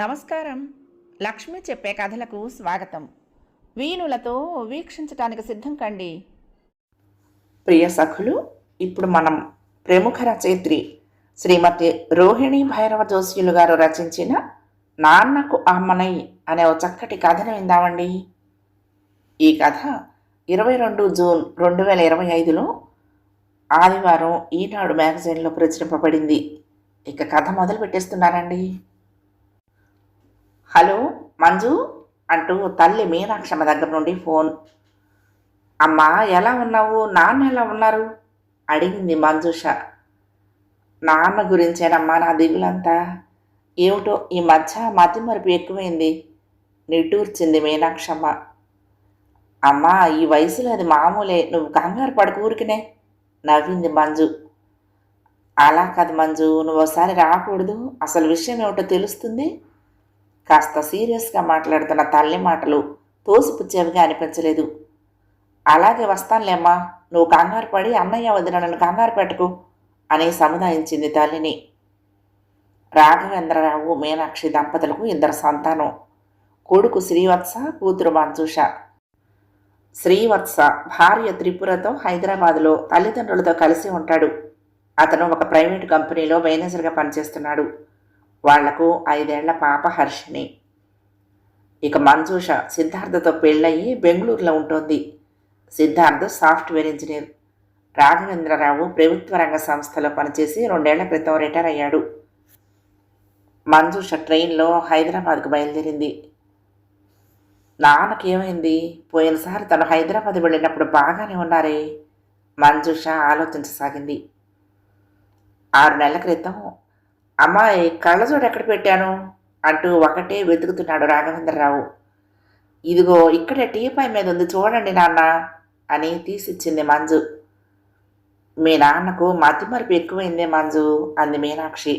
నమస్కారం. లక్ష్మి చెప్పే కథలకు స్వాగతం. వీణులతో వీక్షించటానికి సిద్ధం కండి. ప్రియ సఖులు ఇప్పుడు మనం ప్రముఖ రచయిత్రి శ్రీమతి రోహిణి భైరవ జోషియులు గారు రచించిన నాన్నకు అమ్మనై అనే ఒక చక్కటి కథను విందామండి. ఈ కథ ఇరవై రెండు జూన్ రెండు వేల ఇరవై ఐదులో ఆదివారం ఈనాడు మ్యాగజైన్లో ప్రచురింపబడింది. ఇక కథ మొదలు పెట్టేస్తున్నారండి హలో మంజు అంటూ తల్లి మీనాక్షమ్మ దగ్గర నుండి ఫోన్. అమ్మా ఎలా ఉన్నావు? నాన్న ఎలా ఉన్నారు? అడిగింది మంజుష. నాన్న గురించేనమ్మా నా దిగులంతా. ఏమిటో ఈ మధ్య మతి మరుపు ఎక్కువైంది నిట్టూర్చింది మీనాక్షమ్మ. అమ్మా ఈ వయసులో అది మామూలే నువ్వు కంగారు పడకు ఊరికినే నవ్వింది మంజు. అలా కాదు మంజు నువ్వు ఒకసారి రాకూడదు. అసలు విషయం ఏమిటో తెలుస్తుంది? కాస్త సీరియస్గా మాట్లాడుతున్న తల్లి మాటలు తోసిపుచ్చేవిగా అనిపించలేదు. అలాగే వస్తానులేమ్మా నువ్వు కంగారు పడి అన్నయ్య వదిన నన్ను కంగారు పెట్టకు అని సముదాయించింది తల్లిని. రాఘవేంద్రరావు మీనాక్షి దంపతులకు ఇద్దరు సంతానం. కొడుకు శ్రీవత్స కూతురు మంజుష. శ్రీవత్స భార్య త్రిపురతో హైదరాబాదులో తల్లిదండ్రులతో కలిసి ఉంటాడు. అతను ఒక ప్రైవేటు కంపెనీలో మేనేజర్గా పనిచేస్తున్నాడు. వాళ్ళకు ఐదేళ్ళ పాప హర్షిణి. ఇక మంజూష సిద్ధార్థతో పెళ్ళయి బెంగళూరులో ఉంటుంది. Siddharth software engineer. రాఘవేంద్రరావు ప్రభుత్వ రంగ సంస్థలో పనిచేసి రెండేళ్ళ క్రితం రిటైర్ అయ్యాడు. మంజూష ట్రైన్లో హైదరాబాద్కు బయలుదేరింది. నాన్నకి ఏమైంది? పోయినసారి తను హైదరాబాద్ వెళ్ళినప్పుడు బాగానే ఉన్నారే? మంజుష ఆలోచించసాగింది. ఆరు నెలల క్రితం అమ్మాయి కళ్ళజోడు ఎక్కడ పెట్టాను? అంటూ ఒకటే వెతుకుతున్నాడు రాఘవేంద్రరావు. ఇదిగో ఇక్కడే టీపై మీద ఉంది చూడండి నాన్న అని తీసిచ్చింది మంజు. మీ నాన్నకు మతిమరుపు ఎక్కువైందే మంజు అంది మీనాక్షి.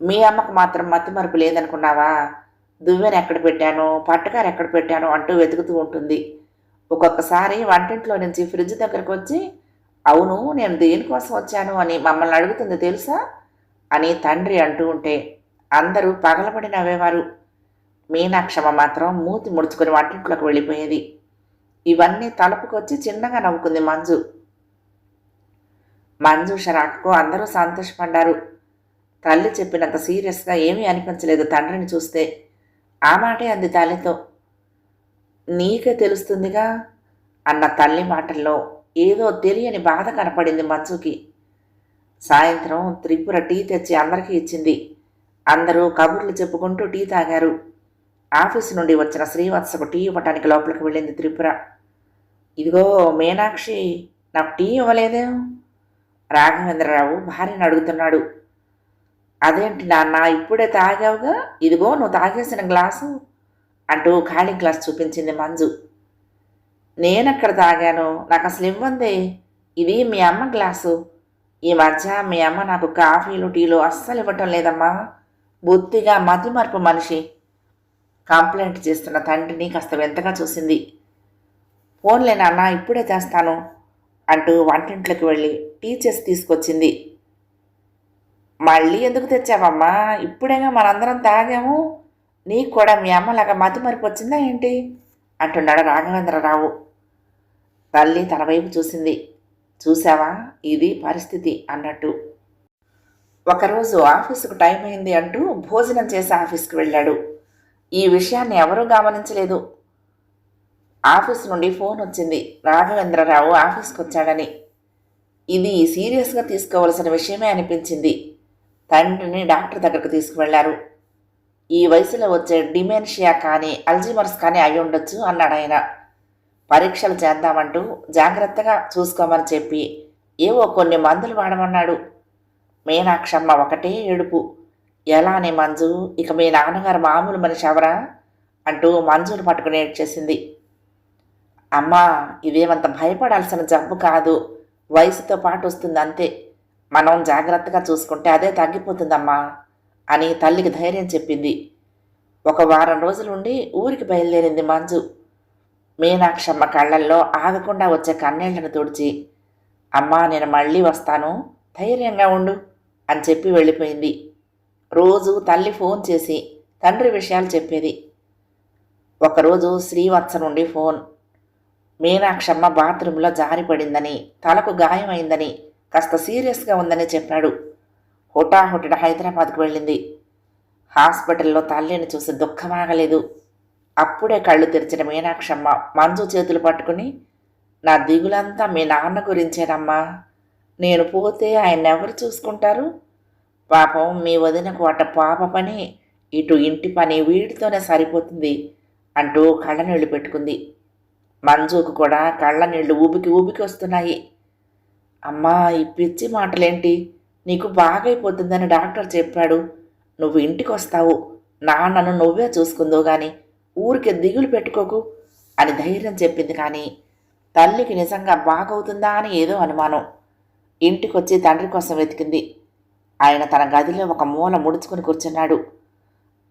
మీ అమ్మకు మాత్రం మతిమరుపు లేదనుకున్నావా? దువ్వెన ఎక్కడ పెట్టాను? పట్టకారు ఎక్కడ పెట్టాను? అంటూ వెతుకుతూ ఉంటుంది. ఒక్కొక్కసారి వంటింట్లో నుంచి ఫ్రిడ్జ్ దగ్గరకు వచ్చి అవును నేను దేనికోసం వచ్చాను అని మమ్మల్ని అడుగుతుంది తెలుసా? అని తండ్రి అంటూ ఉంటే అందరూ పగలబడి నవ్వేవారు మీనాక్షమ్మ మాత్రం మూతి ముడుచుకొని వంటింట్లోకి వెళ్ళిపోయేది. ఇవన్నీ తలుపుకొచ్చి చిన్నగా నవ్వుకుంది మంజు. మంజు షరాకు అందరూ సంతోషపడ్డారు. తల్లి చెప్పినంత సీరియస్గా ఏమీ అనిపించలేదు తండ్రిని చూస్తే. ఆ మాటే అంది తల్లితో. నీకే తెలుస్తుందిగా అన్న తల్లి మాటల్లో ఏదో తెలియని బాధ కనపడింది మంజుకి. సాయంత్రం త్రిపుర టీ తెచ్చి అందరికీ ఇచ్చింది. అందరూ కబుర్లు చెప్పుకుంటూ టీ తాగారు. ఆఫీసు నుండి వచ్చిన శ్రీవత్సకు టీ ఇవ్వటానికి లోపలికి వెళ్ళింది త్రిపుర. ఇదిగో మీనాక్షి నాకు టీ ఇవ్వలేదే? రాఘవేంద్రరావు భార్యను అడుగుతున్నాడు. అదేంటి నాన్న ఇప్పుడే తాగావుగా? ఇదిగో నువ్వు తాగేసిన గ్లాసు అంటూ ఖాళీ గ్లాస్ చూపించింది మంజు. నేనెక్కడ తాగాను? నాకు అసలు ఇవ్వంది. ఇది మీ అమ్మ గ్లాసు. ఈ మధ్య మీ అమ్మ నాకు కాఫీలు టీలు అస్సలు ఇవ్వటం లేదమ్మా. బొత్తిగా మతిమరుపు మనిషి. కంప్లైంట్ చేస్తున్న తండ్రిని కాస్త వింతగా చూసింది. ఫోన్లే నాన్న ఇప్పుడే చేస్తాను అంటూ వంటింట్లోకి వెళ్ళి టీ చేసి తీసుకొచ్చింది. మళ్ళీ ఎందుకు తెచ్చావమ్మా? ఇప్పుడేగా మనందరం తాగాము. నీకు కూడా మీ అమ్మలాగా మతిమరుపు వచ్చిందా ఏంటి? అంటున్నాడు రాఘవేంద్రరావు. తల్లి తన వైపు చూసింది. చూసావా? ఇది పరిస్థితి అన్నట్టు. ఒకరోజు ఆఫీసుకు టైం అయింది అంటూ భోజనం చేసి ఆఫీస్కి వెళ్ళాడు. ఈ విషయాన్ని ఎవరూ గమనించలేదు. ఆఫీస్ నుండి ఫోన్ వచ్చింది. రాఘవేంద్రరావు ఆఫీస్కి వచ్చాడని ఇది సీరియస్గా తీసుకోవలసిన విషయమే అనిపించింది. తండ్రిని డాక్టర్ దగ్గరకు తీసుకువెళ్ళారు ఈ వయసులో వచ్చే డిమెన్షియా కానీ అల్జిమర్స్ కానీ అయి ఉండొచ్చు అన్నాడు ఆయన పరీక్షలు చేద్దామంటూ జాగ్రత్తగా చూసుకోమని చెప్పి ఏవో కొన్ని మందులు వాడమన్నాడు. మీనాక్షమ్మ ఒకటే ఏడుపు. ఎలా అని మంజు ఇక మీ నాన్నగారు మామూలు మనిషి ఎవరా? అంటూ మంజును పట్టుకుని ఏడ్చేసింది. అమ్మా ఇదేమంత భయపడాల్సిన జబ్బు కాదు. వయసుతో పాటు వస్తుంది అంతే మనం జాగ్రత్తగా చూసుకుంటే అదే తగ్గిపోతుందమ్మా అని తల్లికి ధైర్యం చెప్పింది. ఒక వారం రోజులుండి ఊరికి బయలుదేరింది మంజు. మీనాక్షమ్మ కళ్ళల్లో ఆగకుండా వచ్చే కన్నీళ్ళను తుడిచి అమ్మా నేను మళ్ళీ వస్తాను ధైర్యంగా ఉండు అని చెప్పి వెళ్ళిపోయింది. రోజు తల్లి ఫోన్ చేసి తండ్రి విషయాలు చెప్పేది. ఒకరోజు శ్రీవత్స నుండి ఫోన్. మీనాక్షమ్మ బాత్రూంలో జారిపడిందని తలకు గాయమైందని కాస్త సీరియస్గా ఉందని చెప్పాడు. హుటాహుటిన హైదరాబాద్కు వెళ్ళింది. హాస్పిటల్లో తల్లిని చూసి దుఃఖమాగలేదు అప్పుడే కళ్ళు తెరిచిన మీనాక్షమ్మ మంజు చేతులు పట్టుకుని నా దిగులంతా మీ నాన్న గురించేనమ్మా. నేను పోతే ఆయన ఎవరు చూసుకుంటారు? పాపం మీ వదినకు అట పాప పని ఇటు ఇంటి పని వీడితోనే సరిపోతుంది అంటూ కళ్ళనీళ్ళు పెట్టుకుంది. మంజుకు కూడా కళ్ళ నీళ్ళు ఊబికి ఊబికి వస్తున్నాయి. అమ్మా ఈ పిచ్చి మాటలేంటి? నీకు బాగైపోతుందని డాక్టర్ చెప్పాడు. నువ్వు ఇంటికి వస్తావు నాన్నను నువ్వే చూసుకుందో గాని ఊరికే దిగులు పెట్టుకోకు అని ధైర్యం చెప్పింది కానీ తల్లికి నిజంగా బాగవుతుందా అని ఏదో అనుమానం. ఇంటికొచ్చి తండ్రి కోసం వెతికింది. ఆయన తన గదిలో ఒక మూల ముడుచుకుని కూర్చున్నాడు.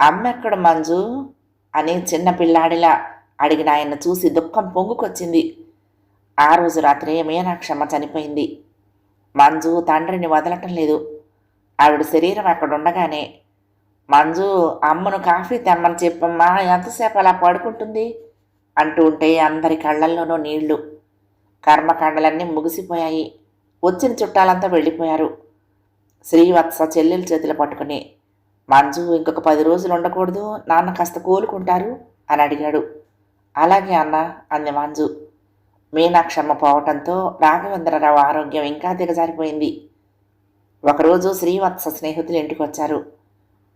అమ్మెక్కడ మంజు? అని చిన్న పిల్లాడిలా అడిగిన ఆయన చూసి దుఃఖం పొంగుకొచ్చింది. ఆ రోజు రాత్రి మీనాక్షమ్మ చనిపోయింది. మంజు తండ్రిని వదలటం లేదు. ఆవిడ శరీరం అక్కడ ఉండగానే మంజు అమ్మను కాఫీ తెమ్మని చెప్పమ్మా ఎంతసేపు అలా పడుకుంటుంది? అంటూ ఉంటే అందరి కళ్ళల్లోనూ నీళ్ళు. కర్మకాండలన్నీ ముగిసిపోయాయి. వచ్చిన చుట్టాలంతా వెళ్ళిపోయారు. శ్రీవత్స చెల్లెల చేతులు పట్టుకుని మంజు ఇంకొక పది రోజులు ఉండకూడదు నాన్న కాస్త కోలుకుంటారు అని అడిగాడు. అలాగే అన్న అంది మంజు. మీనాక్షమ్మ పోవటంతో రాఘవేంద్రరావు ఆరోగ్యం ఇంకా దిగజారిపోయింది. ఒకరోజు శ్రీవత్స స్నేహితులు ఇంటికి వచ్చారు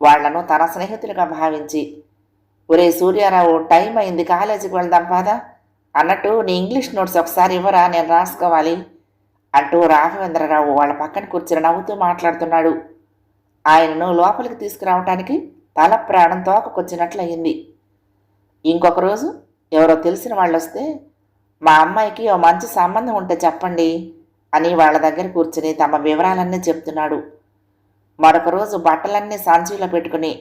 వాళ్ళను తన స్నేహితులుగా భావించి ఒరే సూర్యారావు టైం అయింది కాలేజీకి వెళ్దాం పాదా అన్నట్టు నీ ఇంగ్లీష్ నోట్స్ ఒకసారి ఇవ్వరా నేను రాసుకోవాలి అంటూ రాఘవేంద్రరావు వాళ్ళ పక్కన కూర్చుని నవ్వుతూ మాట్లాడుతున్నాడు. ఆయనను లోపలికి తీసుకురావటానికి తల ప్రాణం తోకకొచ్చినట్లయింది. ఇంకొక రోజు ఎవరో తెలిసిన వాళ్ళు వస్తే మా అమ్మాయికి ఓ మంచి సంబంధం ఉంటే చెప్పండి అని వాళ్ళ దగ్గర కూర్చుని తమ వివరాలన్నీ చెప్తున్నాడు. మరొక రోజు బట్టలన్నీ సంచిలో పెట్టుకుని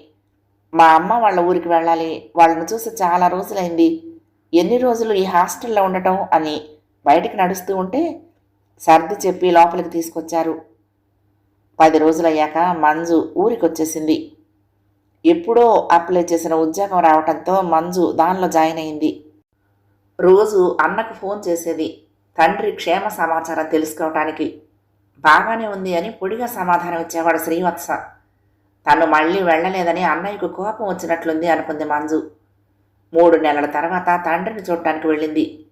మా అమ్మ వాళ్ళ ఊరికి వెళ్ళాలి. వాళ్ళని చూసి చాలా రోజులైంది. ఎన్ని రోజులు ఈ హాస్టల్లో ఉండటం అని బయటికి నడుస్తూ ఉంటే సర్ది చెప్పి లోపలికి తీసుకొచ్చారు. పది రోజులయ్యాక మంజు ఊరికి వచ్చేసింది ఎప్పుడో అప్లై చేసిన ఉద్యోగం రావడంతో మంజు దానిలో జాయిన్ అయింది. రోజు అన్నకు ఫోన్ చేసేది. తండ్రి క్షేమ సమాచారం తెలుసుకోవటానికి బాగానే ఉంది అని పొడిగా సమాధానం ఇచ్చేవాడు శ్రీవత్స. తను మళ్ళీ వెళ్ళలేదని అన్నయ్యకు కోపం వచ్చినట్లుంది అనుకుంది మంజు. మూడు నెలల తర్వాత తండ్రిని చూడటానికి వెళ్ళింది.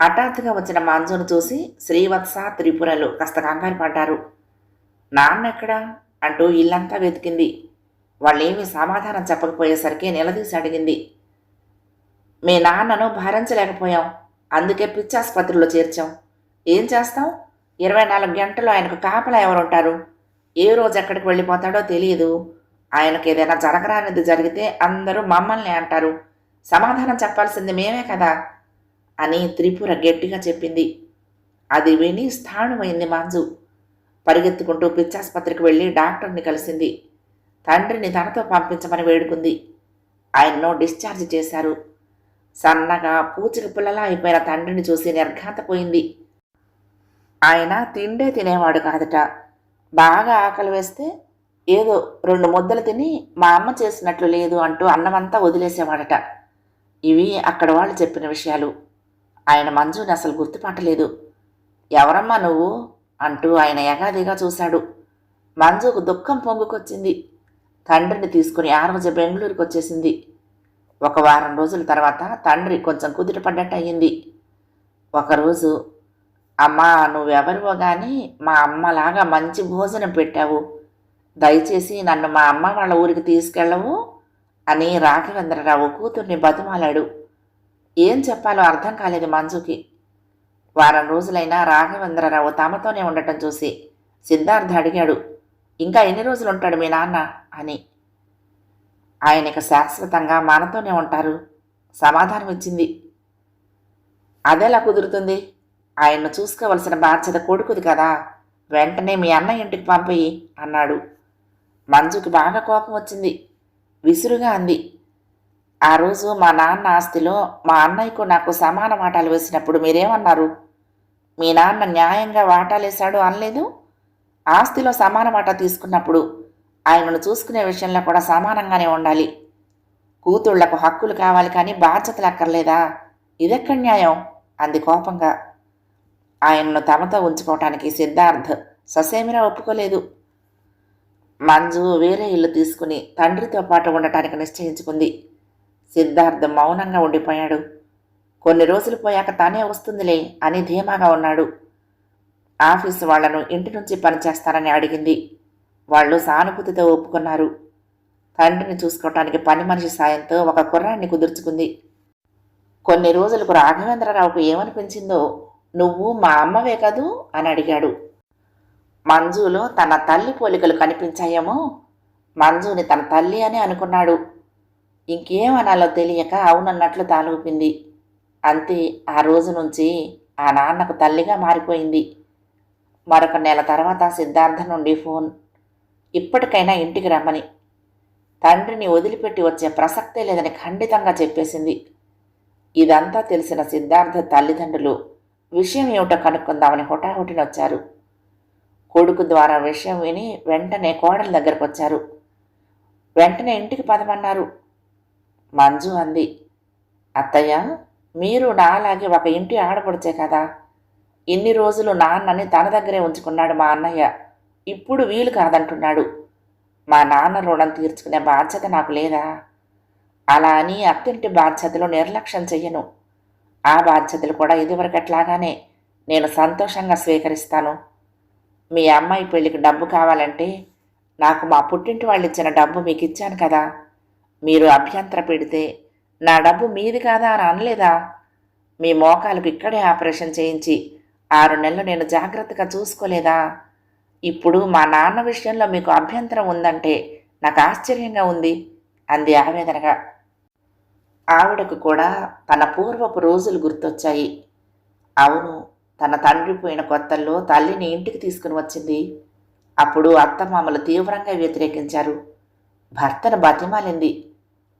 హఠాత్తుగా వచ్చిన మంజును చూసి శ్రీవత్స త్రిపురలు కాస్త కంగారు పడ్డారు. నాన్నెక్కడా అంటూ ఇల్లంతా వెతికింది. వాళ్ళేమీ సమాధానం చెప్పకపోయేసరికి నిలదీసి అడిగింది. మీ నాన్నను భరించలేకపోయాం. అందుకే పిచ్చాసుపత్రిలో చేర్చాం. ఏం చేస్తాం? ఇరవై నాలుగు గంటలు ఆయనకు కాపలా ఎవరుంటారు? ఏ రోజు ఎక్కడికి వెళ్ళిపోతాడో తెలియదు. ఆయనకు ఏదైనా జరగరానిది జరిగితే అందరూ మమ్మల్ని అంటారు. సమాధానం చెప్పాల్సింది మేమే కదా అని త్రిపుర గట్టిగా చెప్పింది. అది విని స్థాణుమైంది మంజు. పరిగెత్తుకుంటూ పిచ్చాసుపత్రికి వెళ్ళి డాక్టర్ని కలిసింది. తండ్రిని తనతో పంపించమని వేడుకుంది. ఆయన్ను డిశ్చార్జ్ చేశారు. సన్నగా పూచిక పిల్లలా అయిపోయిన తండ్రిని చూసి నిర్ఘాతపోయింది. ఆయన తిండే తినేవాడు కాదట. బాగా ఆకలి వేస్తే ఏదో రెండు ముద్దలు తిని మా అమ్మ చేసినట్లు లేదు అంటూ అన్నమంతా వదిలేసేవాడట. ఇవి అక్కడ వాళ్ళు చెప్పిన విషయాలు. ఆయన మంజుని అసలు గుర్తుపట్టలేదు. ఎవరమ్మా నువ్వు? అంటూ ఆయన ఎగాదిగా చూశాడు. మంజుకు దుఃఖం పొంగుకొచ్చింది. తండ్రిని తీసుకుని ఆ రోజు బెంగళూరుకు వచ్చేసింది ఒక వారం రోజుల తర్వాత తండ్రి కొంచెం కుదిరిపడ్డట్టు అయ్యింది. ఒకరోజు అమ్మా నువ్వెవరివో కానీ మా అమ్మలాగా మంచి భోజనం పెట్టావు. దయచేసి నన్ను మా అమ్మ వాళ్ళ ఊరికి తీసుకెళ్ళవు అని రాఘవేంద్రరావు కూతుర్ని బతిమాలాడు. ఏం చెప్పాలో అర్థం కాలేదు మంజుకి. వారం రోజులైనా రాఘవేంద్రరావు తమతోనే ఉండటం చూసి సిద్ధార్థ అడిగాడు ఇంకా ఎన్ని రోజులు ఉంటాడు మీ నాన్న? అని. ఆయనకు శాశ్వతంగా మనతోనే ఉంటారు. సమాధానం ఇచ్చింది అదెలా కుదురుతుంది? ఆయన్ను చూసుకోవలసిన బాధ్యత కొడుకుది కదా. వెంటనే మీ అన్న ఇంటికి పంపి అన్నాడు. మంజుకి బాగా కోపం వచ్చింది. విసురుగా అంది. ఆ రోజు మా నాన్న ఆస్తిలో మా అన్నయ్యకు నాకు సమాన వాటాలు వేసినప్పుడు మీరేమన్నారు? మీ నాన్న న్యాయంగా వాటాలేశాడు అనలేదు? ఆస్తిలో సమాన వాటా తీసుకున్నప్పుడు ఆయనను చూసుకునే విషయంలో కూడా సమానంగానే ఉండాలి. కూతుళ్ళకు హక్కులు కావాలి కానీ బాధ్యతలు అక్కర్లేదా? ఇదెక్కడ న్యాయం? అంది కోపంగా. ఆయన్ను తమతో ఉంచుకోవటానికి సిద్ధార్థ్ ససేమిరా ఒప్పుకోలేదు. మంజు వేరే ఇల్లు తీసుకుని తండ్రితో పాటు ఉండటానికి నిశ్చయించుకుంది. సిద్ధార్థ్ మౌనంగా ఉండిపోయాడు. కొన్ని రోజులు పోయాక తానే వస్తుందిలే అని ధీమాగా ఉన్నాడు. ఆఫీసు వాళ్ళను ఇంటి నుంచి పనిచేస్తానని అడిగింది. వాళ్ళు సానుభూతితో ఒప్పుకున్నారు. తండ్రిని చూసుకోవటానికి పని మనిషి సాయంతో ఒక కుర్రాన్ని కుదుర్చుకుంది. కొన్ని రోజులకు రాఘవేంద్రరావుకు ఏమనిపించిందో నువ్వు మా అమ్మవే కదూ? అని అడిగాడు. మంజులో తన తల్లి పోలికలు కనిపించాయేమో? మంజుని తన తల్లి అని అనుకున్నాడు. ఇంకేమనాలో తెలియక అవునన్నట్లు తాలూపింది. అంతే ఆ రోజు నుంచి ఆ నాన్నకు తల్లిగా మారిపోయింది. మరొక నెల తర్వాత సిద్ధార్థ నుండి ఫోన్. ఇప్పటికైనా ఇంటికి రమ్మని. తండ్రిని వదిలిపెట్టి వచ్చే ప్రసక్తే లేదని ఖండితంగా చెప్పేసింది. ఇదంతా తెలిసిన సిద్ధార్థ తల్లిదండ్రులు విషయం ఏమిటో కనుక్కుందామని హుటాహుటిని వచ్చారు. కొడుకు ద్వారా విషయం విని వెంటనే కోడల దగ్గరకు వచ్చారు. వెంటనే ఇంటికి పదమన్నారు. మంజు అంది. అత్తయ్య మీరు నాలాగే ఒక ఇంటి ఆడపడిచే కదా. ఇన్ని రోజులు నాన్నని తన దగ్గరే ఉంచుకున్నాడు మా అన్నయ్య. ఇప్పుడు వీలు కాదంటున్నాడు. మా నాన్న రుణం తీర్చుకునే బాధ్యత నాకు లేదా? అలా అని అత్తింటి బాధ్యతలు నిర్లక్ష్యం చెయ్యను. ఆ బాధ్యతలు కూడా ఇదివరకట్లాగానే నేను సంతోషంగా స్వీకరిస్తాను. మీ అమ్మాయి పెళ్ళికి డబ్బు కావాలంటే నాకు మా పుట్టింటి వాళ్ళు ఇచ్చిన డబ్బు మీకు ఇచ్చాను కదా. మీరు అభ్యంతర పెడితే నా డబ్బు మీది కాదా అని అనలేదా? మీ మోకాలకు ఇక్కడే ఆపరేషన్ చేయించి ఆరు నెలలు నేను జాగ్రత్తగా చూసుకోలేదా? ఇప్పుడు మా నాన్న విషయంలో మీకు అభ్యంతరం ఉందంటే నాకు ఆశ్చర్యంగా ఉంది అంది ఆవేదనగా. ఆవిడకు కూడా తన పూర్వపు రోజులు గుర్తొచ్చాయి. అవును తన తండ్రి పోయిన కొత్తల్లో తల్లిని ఇంటికి తీసుకుని వచ్చింది. అప్పుడు అత్తమామలు తీవ్రంగా వ్యతిరేకించారు. భర్తను బతిమాలింది.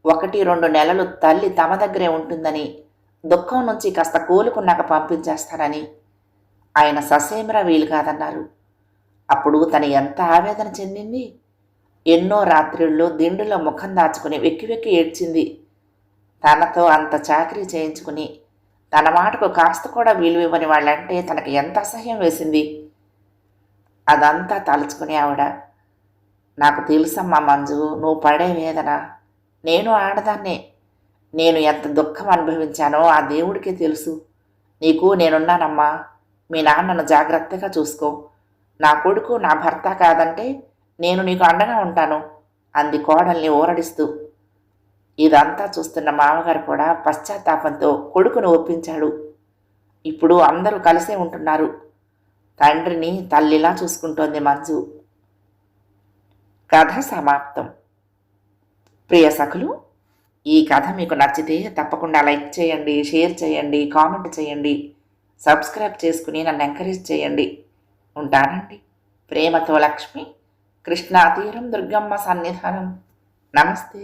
ఒకటి రెండు నెలలు తల్లి తమ దగ్గరే ఉంటుందని దుఃఖం నుంచి కాస్త కోలుకున్నాక పంపించేస్తానని. ఆయన ససేమిరా వీలు కాదన్నారు. అప్పుడు తను ఎంత ఆవేదన చెందింది? ఎన్నో రాత్రిళ్ళు దిండులో ముఖం దాచుకుని వెక్కి వెక్కి ఏడ్చింది. తనతో అంత చాకరీ చేయించుకుని తన మాటకు కాస్త కూడా విలువ ఇవ్వని వాళ్ళంటే తనకు ఎంత అసహ్యం వేసింది? అదంతా తలుచుకుని ఆవిడ నాకు తెలుసమ్మా మంజు నువ్వు పడే వేదన. నేను ఆడదాన్నే. నేను ఎంత దుఃఖం అనుభవించానో ఆ దేవుడికే తెలుసు. నీకు నేనున్నానమ్మా. మీ నాన్నను జాగ్రత్తగా చూసుకో. నా కొడుకు నా భర్త కాదంటే నేను నీకు అండగా ఉంటాను. అంది కోడల్ని ఊరడిస్తూ ఇదంతా చూస్తున్న మామగారు కూడా పశ్చాత్తాపంతో కొడుకును ఒప్పించాడు. ఇప్పుడు అందరూ కలిసే ఉంటున్నారు. తండ్రిని తల్లిలా చూసుకుంటోంది మంజు. కథ సమాప్తం. ప్రియ సఖులు ఈ కథ మీకు నచ్చితే తప్పకుండా లైక్ చేయండి షేర్ చేయండి కామెంట్ చేయండి సబ్స్క్రైబ్ చేసుకుని నన్ను ఎంకరేజ్ చేయండి. ఉంటానండి. ప్రేమతో లక్ష్మి కృష్ణా తీరం దుర్గమ్మ సన్నిధానం. నమస్తే.